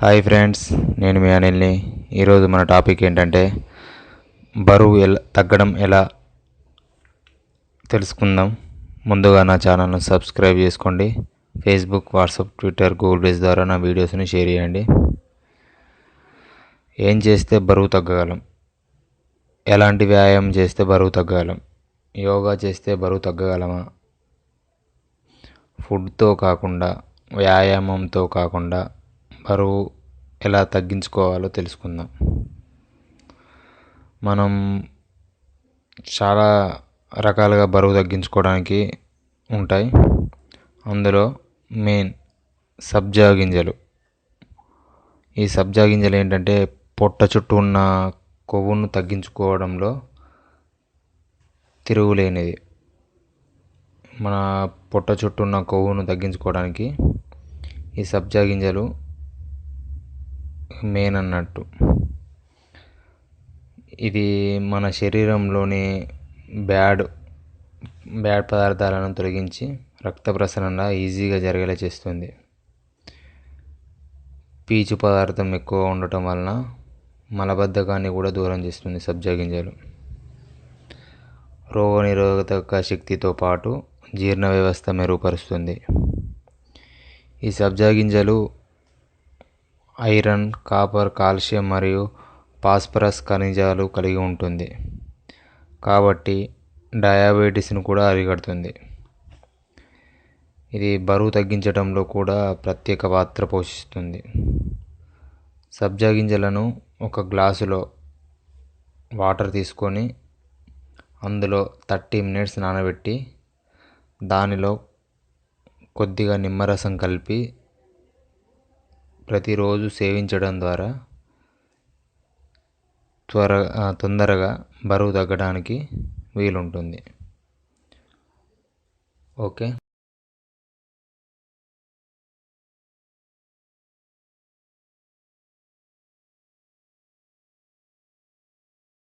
Hi friends నేను మీ అనిల్ని. ఈరోజు మన టాపిక్ ఏంటంటే బరువు ఎలా తగ్గడం ఎలా తెలుసుకుందాం. ముందుగా నా ఛానల్ను సబ్స్క్రైబ్ చేసుకోండి. Facebook WhatsApp Twitter Google page ద్వారా నా వీడియోస్ని షేర్ చేయండి. ఏం చేస్తే బరువు తగ్గగలం? ఎలాంటి వ్యాయామం చేస్తే బరువు తగ్గగలం? యోగా చేస్తే బరువు తగ్గగలమా? ఫుడ్తో కాకుండా వ్యాయామంతో కాకుండా బరువు ఎలా తగ్గించుకోవాలో తెలుసుకుందాం. మనం చాలా రకాలుగా బరువు తగ్గించుకోవడానికి ఉంటాయి. అందులో మెయిన్ సబ్జా గింజలు. ఈ సబ్జా గింజలు ఏంటంటే పొట్ట చుట్టూ ఉన్న కొవ్వును తగ్గించుకోవడంలో తిరుగులేనిది. మన పొట్ట చుట్టూ ఉన్న కొవ్వును తగ్గించుకోవడానికి ఈ సబ్జా గింజలు మెయిన్ అన్నట్టు ఇది మన శరీరంలోని బ్యాడ్ బ్యాడ్ పదార్థాలను తొలగించి రక్త ప్రసరణ ఈజీగా జరిగేలా చేస్తుంది. పీచు పదార్థం ఎక్కువ ఉండటం వలన మలబద్ధకాన్ని కూడా దూరం చేస్తుంది సబ్జా గింజలు. రోగనిరోధక శక్తితో పాటు జీర్ణ వ్యవస్థ మెరుగుపరుస్తుంది. ఈ సబ్జా గింజలు ఐరన్ కాపర్ కాల్షియం మరియు ఫాస్ఫరస్ ఖనిజాలు కలిగి ఉంటుంది. కాబట్టి డయాబెటీస్ను కూడా అరికడుతుంది. ఇది బరువు తగ్గించడంలో కూడా ప్రత్యేక పాత్ర పోషిస్తుంది. సబ్జా గింజలను ఒక గ్లాసులో వాటర్ తీసుకొని అందులో థర్టీ మినిట్స్ నానబెట్టి దానిలో కొద్దిగా నిమ్మరసం కలిపి ప్రతిరోజు సేవించడం ద్వారా త్వర తొందరగా బరువు తగ్గడానికి వీలుంటుంది. ఓకే?